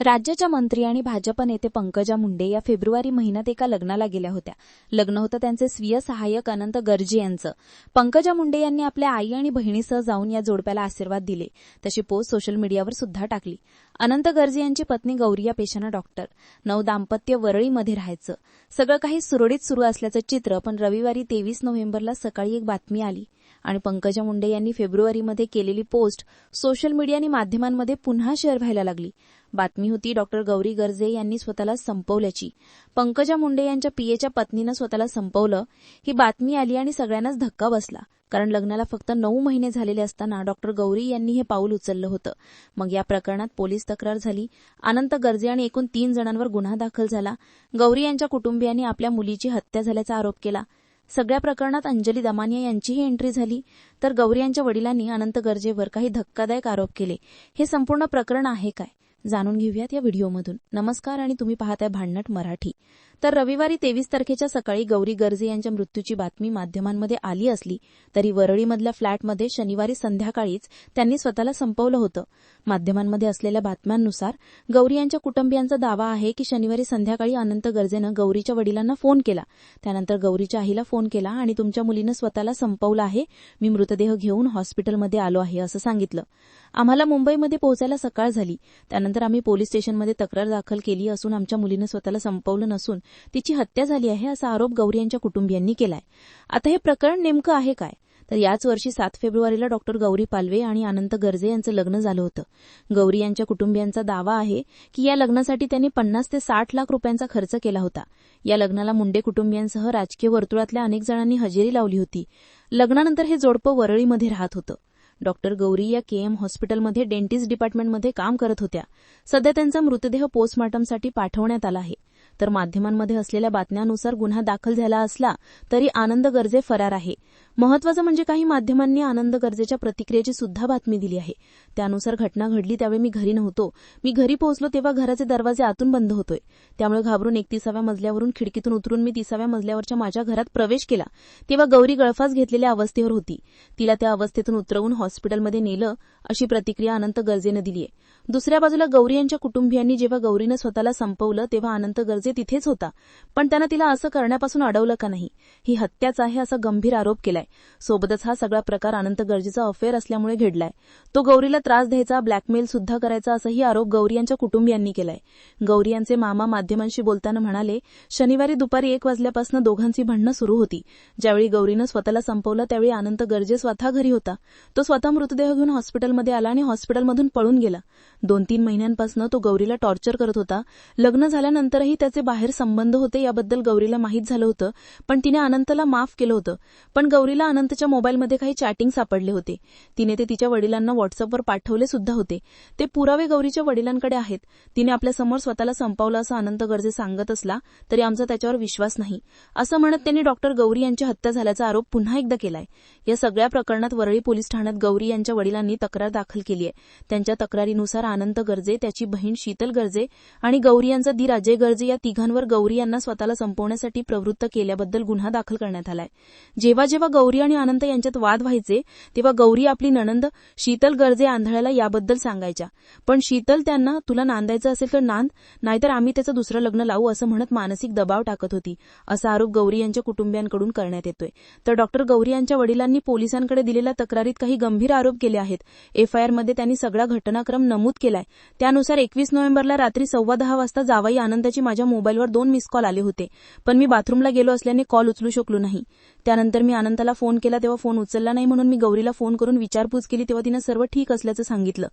राज्याच्या मंत्री आणि भाजप नेते पंकजा मुंडे या फेब्रुवारी महिन्यात एका लग्नाला गेल्या होत्या. लग्न होतं त्यांचे स्वीय सहाय्यक अनंत गर्जे यांचं. पंकजा मुंडे यांनी आपल्या आई आणि बहिणीसह जाऊन या जोडप्याला आशीर्वाद दिले. तशी पोस्ट सोशल मीडियावर सुद्धा टाकली. अनंत गर्जे यांची पत्नी गौरी या पेशानं डॉक्टर. नऊ दाम्पत्य वरळीमध्ये राहायचं. सगळं काही सुरळीत सुरू असल्याचं चित्र पण रविवारी तेवीस नोव्हेंबरला सकाळी एक बातमी आली. आणि पंकजा मुंडे यांनी फेब्रुवारीमध्ये केलेली पोस्ट सोशल मीडिया आणि माध्यमांमध्ये पुन्हा शेअर व्हायला लागली. बातमी होती डॉक्टर गौरी गर्जे यांनी स्वतःला संपवल्याची. पंकजा मुंडे यांच्या पीएच्या पत्नीनं स्वतःला संपवलं. ही बातमी आली आणि सगळ्यांनाच धक्का बसला. कारण लग्नाला फक्त नऊ महिने झालेले असताना डॉक्टर गौरी यांनी हे पाऊल उचललं होतं. मग या प्रकरणात पोलीस तक्रार झाली. अनंत गर्जे आणि एकूण तीन जणांवर गुन्हा दाखल झाला. गौरी यांच्या कुटुंबियांनी आपल्या मुलीची हत्या झाल्याचा आरोप केला. सगळ्या प्रकरणात अंजली दमानिया यांचीही एंट्री झाली. तर गौरी यांच्या वडिलांनी अनंत गर्जेवर काही धक्कादायक आरोप केले. हे संपूर्ण प्रकरण आहे काय? जाणून घेऊयात या व्हिडिओमधून. नमस्कार आणि तुम्ही पाहताय भांडणट मराठी. तर रविवारी तेवीस तारखेच्या सकाळी गौरी गर्जे यांच्या मृत्यूची बातमी माध्यमांमध्ये आली असली तरी वरळीमधल्या फ्लॅटमध्ये शनिवारी संध्याकाळीच त्यांनी स्वतःला संपवलं होतं. माध्यमांमध्ये असलेल्या बातम्यांनुसार गौरी यांच्या कुटुंबियांचा दावा आहे की शनिवारी संध्याकाळी अनंत गर्जेनं गौरीच्या वडिलांना फोन केला. त्यानंतर गौरीच्या आईला फोन केला आणि तुमच्या मुलीनं स्वतःला संपवलं आहे. मी मृतदेह घेऊन हॉस्पिटलमध्ये आलो आहे असं सांगितलं. आम्हाला मुंबईमध्ये पोहोचायला सकाळ झाली. त्यानंतर आम्ही पोलीस स्टेशनमध्ये तक्रार दाखल केली असून आमच्या मुलीनं स्वतःला संपवलं नसून तिची हत्या झाली आहे असा आरोप गौरी यांच्या कुटुंबियांनी केलाय. आता हे प्रकरण नेमकं आहे काय? तर याच वर्षी सात फेब्रुवारीला डॉक्टर गौरी पालवे आणि अनंत गर्जे यांचं लग्न झालं होतं. गौरी यांच्या कुटुंबियांचा दावा आहे की या लग्नासाठी त्यांनी पन्नास ते साठ लाख रुपयांचा खर्च केला होता. या लग्नाला मुंडे कुटुंबियांसह राजकीय वर्तुळातल्या अनेक जणांनी हजेरी लावली होती. लग्नानंतर हे जोडपं वरळीमध्ये राहत होतं. डॉक्टर गौरी या केएम हॉस्पिटलमध्ये डेंटिस्ट डिपार्टमेंटमध्ये काम करत होत्या. सध्या त्यांचा मृतदेह पोस्टमॉर्टमसाठी पाठवण्यात आला आहे. तर माध्यमांमध्ये असलेल्या बातम्यानुसार गुन्हा दाखल झाला असला तरी आनंद गर्जे फरार आहे. महत्वाचं म्हणजे काही माध्यमांनी आनंद गर्जेच्या प्रतिक्रियेची सुद्धा बातमी दिली आहे. त्यानुसार घटना घडली त्यावेळी मी घरी नव्हतो. मी घरी पोहोचलो तेव्हा घराचे दरवाजे आतून बंद होतोय. त्यामुळे घाबरून एकतीसाव्या मजल्यावरून खिडकीतून उतरून मी तिसाव्या मजल्यावरच्या माझ्या घरात प्रवेश केला. तेव्हा गौरी गळफास घेतलेल्या अवस्थेवर होती. तिला त्या अवस्थेतून उतरवून हॉस्पिटलमध्ये नेलं अशी प्रतिक्रिया अनंत गर्जेनं दिली आहे दुसऱ्या बाजूला गौरी यांच्या कुटुंबियांनी जेव्हा गौरीनं स्वतःला संपवलं तेव्हा अनंत गर्जे तिथेच होता. पण त्यानं तिला असं करण्यापासून अडवलं का नाही? ही हत्याच आहे असा गंभीर आरोप केलाय. सोबतच हा सगळा प्रकार अनंत गरजेचा अफेअर असल्यामुळे घडलाय. तो गौरीला त्रास द्यायचा ब्लॅकमेल सुद्धा करायचा असाही आरोप गौरी यांच्या कुटुंबियांनी केलाय. गौरी यांचे मामा माध्यमांशी बोलताना म्हणाले शनिवारी दुपारी एक वाजल्यापासून दोघांची भांडणं सुरू होती. ज्यावेळी गौरीनं स्वतःला संपवलं त्यावेळी अनंत गर्जे स्वतः घरी होता. तो स्वतः मृतदेह घेऊन हॉस्पिटलमध्ये आला आणि हॉस्पिटलमधून पळून गेला. दोन तीन महिन्यांपासून तो गौरीला टॉर्चर करत होता. लग्न झाल्यानंतरही त्याचे बाहेर संबंध होते याबद्दल गौरीला माहीत झालं होतं पण तिने अनंतला माफ केलं होतं. पण गौरीला अनंतच्या मोबाईलमध्ये काही चॅटिंग सापडले होते. तिने ते तिच्या वडिलांना व्हॉट्सअपवर पाठवले सुद्धा होते. ते पुरावे गौरीच्या वडिलांकडे आहेत. तिने आपल्यासमोर स्वतःला संपवलं असं अनंत गर्जे सांगत असला तरी आमचा त्याच्यावर विश्वास नाही. असं म्हणत त्यांनी डॉक्टर गौरी यांची हत्या झाल्याचा आरोप पुन्हा एकदा केलाय. या सगळ्या प्रकरणात वरळी पोलीस ठाण्यात गौरी यांच्या वडिलांनी तक्रार दाखल केली आहे. त्यांच्या तक्रारीनुसार अनंत गर्जे त्याची बहीण शीतल गर्जे आणि गौरी यांचा दीर अजय गर्जे या तिघांवर गौरी यांना स्वतःला संपवण्यासाठी प्रवृत्त केल्याबद्दल गुन्हा दाखल करण्यात आलाय. जेव्हा जेव्हा गौरी आणि अनंत यांच्यात वाद व्हायचे तेव्हा गौरी आपली ननंद शीतल गर्जे आंधळ्याला याबद्दल सांगायच्या. पण शीतल त्यांना तुला नांदायचं असेल तर नांद नाहीतर आम्ही त्याचं दुसरं लग्न लावू असं म्हणत मानसिक दबाव टाकत होती असा आरोप गौरी यांच्या कुटुंबियांकडून करण्यात येतोय. तर डॉक्टर गौरी यांच्या वडिलांनी पोलिसांकडे दिलेल्या तक्रारीत काही गंभीर आरोप केले आहेत. एफआयआरमध्ये त्यांनी सगळा घटनाक्रम नमूद केलाय. त्यानुसार एकवीस नोव्हेंबरला रात्री सव्वा दहा वाजता जावाई आनंदाची माझ्या मोबाईलवर दोन मिस कॉल आले होते. पण मी बाथरूमला गेलो असल्याने कॉल उचलू शकलो नाही. त्यानंतर मी आनंदाला फोन केला तेव्हा फोन उचलला नाही म्हणून मी गौरीला फोन करून विचारपूस केली तेव्हा तिनं सर्व ठीक असल्याचं सांगितलं.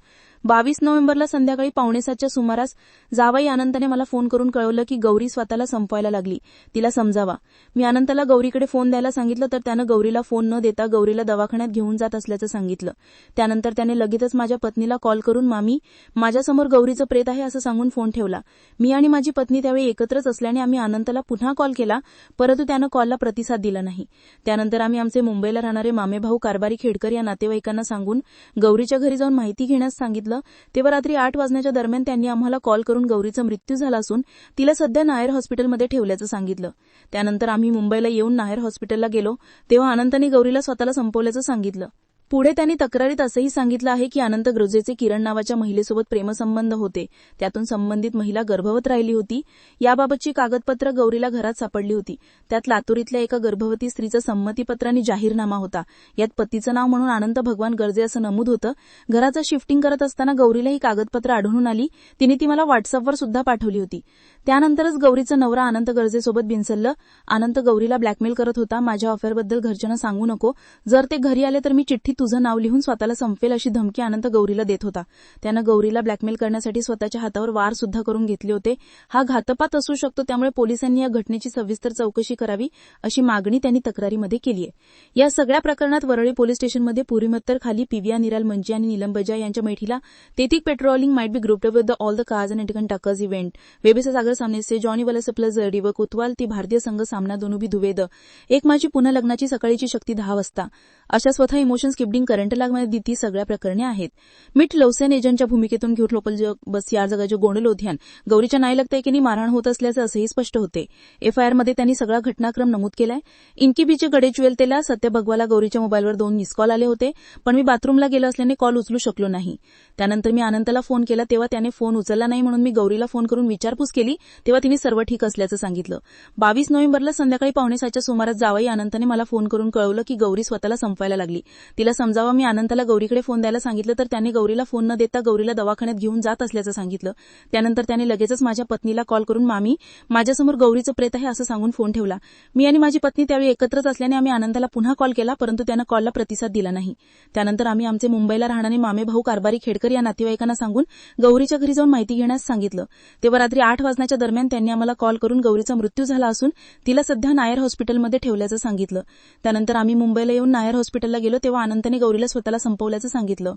बावीस नोव्हेंबरला संध्याकाळी पावणेसातच्या सुमारास जावाई आनंदाने मला फोन करून कळवलं की गौरी स्वतःला संपवायला लागली. तिला समजावा. मी अनंताला गौरीकडे फोन द्यायला सांगितलं तर त्यानं गौरीला फोन न देता गौरीला दवाखान्यात घेऊन जात असल्याचं सांगितलं. त्यानंतर त्याने लगेचच माझ्या पत्नीला कॉल करून मामी माझ्यासमोर गौरीचं प्रेत आहे असं सांगून फोन ठेवला. मी आणि माझी पत्नी त्यावेळी एकत्रच असल्याने आम्ही अनंतला पुन्हा कॉल केला परंतु त्यानं कॉलला प्रतिसाद दिला नाही. त्यानंतर आम्ही आमचे मुंबईला राहणारे मामेभाऊ कारभारी खेडकर या नातेवाईकांना सांगून गौरीच्या घरी जाऊन माहिती घेण्यास सांगितलं. तेव्हा रात्री आठ वाजण्याच्या दरम्यान त्यांनी आम्हाला कॉल करून गौरीचा मृत्यू झाला असून तिला सध्या नायर हॉस्पिटलमध्ये ठेवल्याचं सांगितलं. त्यानंतर आम्ही मुंबईला येऊन नायर हॉस्पिटलला गेलो. तेव्हा अनंतने गौरीला स्वतःला संपवल्याचं सांगितलं. पुढे त्यांनी तक्रारीत असंही सांगितलं आहे की अनंत ग्रोजेचे किरण नावाच्या महिलेसोबत प्रेमसंबंध होते. त्यातून संबंधित महिला गर्भवत राहिली होती. याबाबतची कागदपत्र गौरीला घरात सापडली होती. त्यात लातूर एका गर्भवती स्त्रीचं संमतीपत्र आणि जाहीरनामा होता. यात पतीचं नाव म्हणून अनंत भगवान गर्जे असं नमूद होतं. घराचं शिफ्टिंग करत असताना गौरीला ही कागदपत्र आढळून आली. तिने ती मला व्हॉट्सअपवर सुद्धा पाठवली होती. त्यानंतरच गौरीचं नवरा अनंत गर्जेसोबत बिनसल्लं अनंत गौरीला ब्लॅकमेल करत होता. माझ्या अफेअरबद्दल घरच्यांना सांगू नको. जर ते घरी आले तर मी चिठ्ठी तुझं नाव लिहून स्वतःला संपेल अशी धमकी अनंत गौरीला देत होता. त्यानं गौरीला ब्लॅकमेल करण्यासाठी स्वतःच्या हातावर वार सुद्धा करून घेतले होते. हा घातपात असू शकतो त्यामुळे पोलिसांनी या घटनेची सविस्तर चौकशी करावी अशी मागणी त्यांनी तक्रारीमध्ये केली आहे. या सगळ्या प्रकरणात वरळी पोलीस स्टेशनमध्ये पुरीमत्तर खाली पिविया निराल मंजी आणि निलम बजा यांच्या मैठीला तेथिक patrolling might be group with the all the cars and इंटिकन टकर्स इव्हेंट वेबेसा सागर सामने से जॉनी वलस प्लस व कोतवाल ती भारतीय संघ सामना दोन उभी दुवेद एक माझी पुन्हा लग्नाची सकाळीची शक्ती दहा वाजता. अशा स्वतः इमोशन शिफ्टिंग करंट लागमध्ये दिती सगळ्या प्रकरणे आहेत. मिठ लवसेन एजंटच्या भूमिकेतून घेऊन लोपल बस या जगाचे गोंडल ध्यान गौरीच्या नाईलगता एकीने मारहाण होत असल्याचं असंही स्पष्ट होते. एफआयआरमध्ये त्यांनी सगळा घटनाक्रम नमूद केलाय. इनकीबीचे गडे तेला सत्य भगवाला गौरीच्या मोबाईलवर दोन मिस कॉल आले होते पण मी बाथरूमला गेलो असल्याने कॉल उचलू शकलो नाही. त्यानंतर मी अनंतला फोन केला तेव्हा त्याने फोन उचलला नाही म्हणून मी गौरीला फोन करून विचारपूस केली तेव्हा तिने सर्व ठीक असल्याचं सांगितलं. बावीस नोव्हेंबरला संध्याकाळी पावणेसाच्या सुमारास जावई अनंतने मला फोन करून कळवलं की गौरी स्वतःला संपायला लागली. तिला समजावं. मी अनंतला गौरीकडे फोन द्यायला सांगितलं तर त्याने गौरीला फोन न देता गौरीला दवाखान्यात घेऊन जात असल्याचं सांगितलं. त्यानंतर त्याने लगेचच माझ्या पत्नीला कॉल करून मामी माझ्यासमोर गौरीचं प्रेत आहे असं सांगून फोन ठेवला. मी आणि माझी पत्नी त्यावेळी एकत्रच असल्याने आम्ही आनंदाला पुन्हा कॉल केला परंतु त्यानं कॉलला प्रतिसाद दिला नाही. त्यानंतर आम्ही आमचे मुंबईला राहणारे मामे भाऊ कारभारी खेडकर या नातेवाईकांना सांगून गौरीच्या घरी जाऊन माहिती घेण्यास सांगितलं. तेव्हा रात्री आठ वाजण्याच्या दरम्यान त्यांनी आम्हाला कॉल करून गौरीचा मृत्यू झाला असून तिला सध्या नायर हॉस्पिटलमध्ये ठेवल्याचं सांगितलं. त्यानंतर आम्ही मुंबईला येऊन नायर हॉस्पिटलला गेलो तेव्हा त्याने गौरीला स्वतःला संपवल्याचं सांगितलं.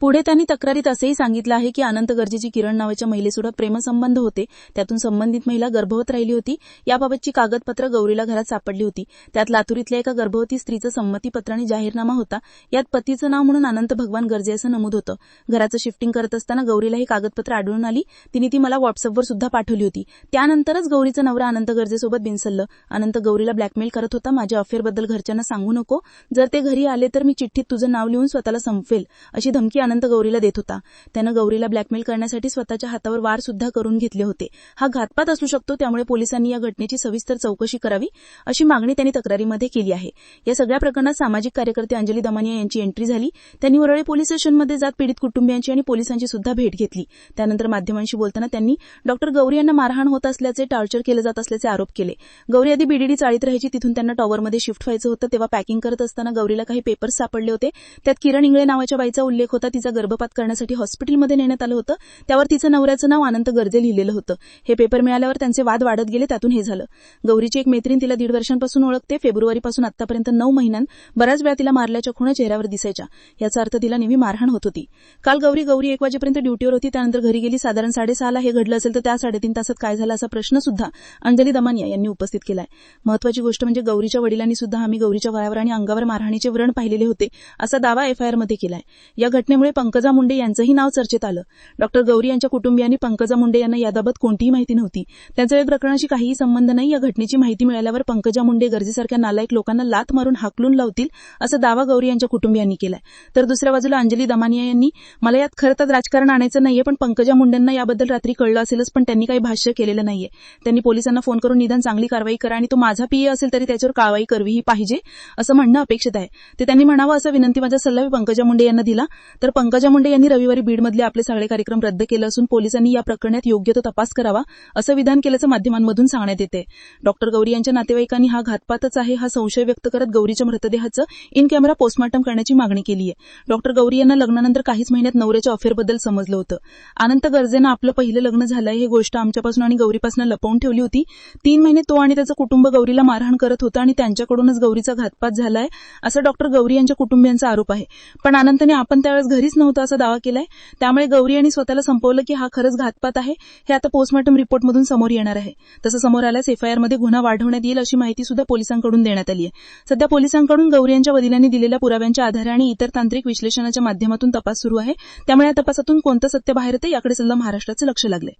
पुढे त्यांनी तक्रारीत असंही सांगितलं आहे की अनंत गरजेची किरण नावाच्या महिलेसोबत प्रेमसंबंध होते. त्यातून संबंधित महिला गर्भवत राहिली होती. याबाबतची कागदपत्र गौरीला घरात सापडली होती. त्यात लातूरीतल्या एका गर्भवती स्त्रीचं संमतीपत्र आणि जाहीरनामा होता. यात पतीचं नाव म्हणून अनंत भगवान गर्जे असं नमूद होतं. घराचं शिफ्टिंग करत असताना गौरीला ही कागदपत्र आढळून आली. तिने ती मला व्हॉट्सअपवर सुद्धा पाठवली होती. त्यानंतरच गौरीचं नवरा अनंत गर्जेसोबत बिनसल्लं. अनंत गौरीला ब्लॅकमेल करत होता. माझ्या अफेअरबद्दल घरच्यांना सांगू नको. जर ते घरी आले तर मी चिठ्ठीत तुझं नाव लिहून स्वतःला संपवेल अशी धमकी अनंत गौरीला देत होता. त्यानं गौरीला ब्लॅकमेल करण्यासाठी स्वतःच्या हातावर वार सुद्धा करून घेतले होते. हा घातपात असू शकतो त्यामुळे पोलिसांनी या घटनेची सविस्तर चौकशी करावी अशी मागणी त्यांनी तक्रारीमध्ये केली आहे. या सगळ्या प्रकरणात सामाजिक कार्यकर्ते अंजली दमानिया यांची एंट्री झाली. त्यांनी वरळी पोलीस स्टेशनमध्ये जात पीडित कुटुंबियांची आणि पोलिसांची सुद्धा भेट घेतली. त्यानंतर माध्यमांशी बोलताना त्यांनी डॉक्टर गौरी यांना मारहाण होत असल्याचे टॉर्चर केले जात असल्याचे आरोप केले. गौरी आधी बीडीडी चाळीत राहायची तिथून त्यांना टॉवरमध्ये शिफ्ट व्हायचं होतं. तेव्हा पॅकिंग करत असताना गौरीला काही पेपर्स सापडले होते. त्यात किरण इंगळे नावाच्या बाईचा उल्लेख होता. तिचा गर्भपात करण्यासाठी हॉस्पिटलमध्ये नेण्यात आलं होतं. त्यावर तिचं नवऱ्याचं नाव अनंत गर्जे लिहिलेलं होतं. हे पेपर मिळाल्यावर त्यांचे वाद वाढत गेले त्यातून हे झालं. गौरीची एक मैत्रीण तिला दीड वर्षांपासून ओळखते. फेब्रुवारीपासून आतापर्यंत नऊ महिन्यात बऱ्याच वेळा तिला मारल्याच्या खुणा चेहऱ्यावर दिसायच्या. याचा अर्थ तिला नेहमी मारहाण होत होती. काल गौरी गौरी एक वाजेपर्यंत ड्युटीवर होती. त्यानंतर घरी गेली. साधारण साडेसहाला हे घडलं असेल तर त्या साडेतीन तासात काय झालं असा प्रश्न सुद्धा अंजली दमानिया यांनी उपस्थित केलाय. महत्वाची गोष्ट म्हणजे गौरीच्या वडिलांनी सुद्धा आम्ही गौरीच्या वयावर आणि अंगावर मारहाणीचे व्रण पाहिलेले होते असा दावा एफआयआरमध्ये केलाय. या घटनेमुळे पंकजा मुंडे यांचंही नाव चर्चेत आलं. डॉक्टर गौरी यांच्या कुटुंबियांनी पंकजा मुंडे यांना याबाबत कोणतीही माहिती नव्हती. त्यांचा या प्रकरणाशी काहीही संबंध नाही. या घटनेची माहिती मिळाल्यावर पंकजा मुंडे गरजेसारख्या नालायक लोकांना लाथ मारून हाकलून लावतील असा दावा गौरी यांच्या कुटुंबियांनी केलाय. तर दुसऱ्या बाजूला अंजली दमानिया यांनी मला यात खरं तर राजकारण आणायचं नाहीये पण पंकजा मुंडेंना याबद्दल रात्री कळलं असेलच पण त्यांनी काही भाष्य केलेलं नाहीये. त्यांनी पोलिसांना फोन करून निदान चांगली कारवाई करा आणि तो माझा पीए असेल तरी त्याच्यावर कारवाई करवीही पाहिजे असं म्हणणं अपेक्षित आहे. ते त्यांनी म्हणावं असं विनंती माझा सल्ला मी पंकजा मुंडे यांना दिला. तर पंकजा मुंडे यांनी रविवारी बीडमधले आपले सगळे कार्यक्रम रद्द केले असून पोलिसांनी या प्रकरणात योग्य तो तपास करावा असं विधान केल्याचं माध्यमांमधून सांगण्यात येते. डॉक्टर गौरी यांच्या नातेवाईकांनी हा घातपातच आहे हा संशय व्यक्त करत गौरीच्या मृतदेहाचं इन कॅमेरा पोस्टमॉर्टम करण्याची मागणी केली आहे डॉक्टर गौरी यांना लग्नानंतर काहीच महिन्यात नवऱ्याच्या अफेअरबद्दल समजलं होतं. अनंत गरजेनं आपलं पहिलं लग्न झालंय ही गोष्ट आमच्यापासून आणि गौरीपासून लपवून ठेवली होती. तीन महिने तो आणि त्याचं कुटुंब गौरीला मारहाण करत होतं आणि त्यांच्याकडूनच गौरीचा घातपात झालाय असं डॉक्टर गौरी यांच्या कुटुंबियांचा आरोप आहे. पण अनंतने आपण त्यावेळेस घरी घरीच नव्हतं असा दावा केलाय. त्यामुळे गौरी यांनी स्वतःला संपवलं की हा खरंच घातपात आहे. हे आता पोस्टमॉर्टम रिपोर्टमधून समोर येणार आहे. तसं समोर आल्यास एफआयआरमध्ये गुन्हा वाढवण्यात येईल अशी माहिती सुद्धा पोलिसांकडून देण्यात आली आहे. सध्या पोलिसांकडून गौरी यांच्या वडिलांनी दिलेल्या पुराव्यांच्या आधारे आणि इतर तांत्रिक विश्लेषणाच्या माध्यमातून तपास सुरू आहे. त्यामुळे या तपासातून कोणतं सत्य बाहेर येतं याकडे सध्या महाराष्ट्राचं लक्ष लागले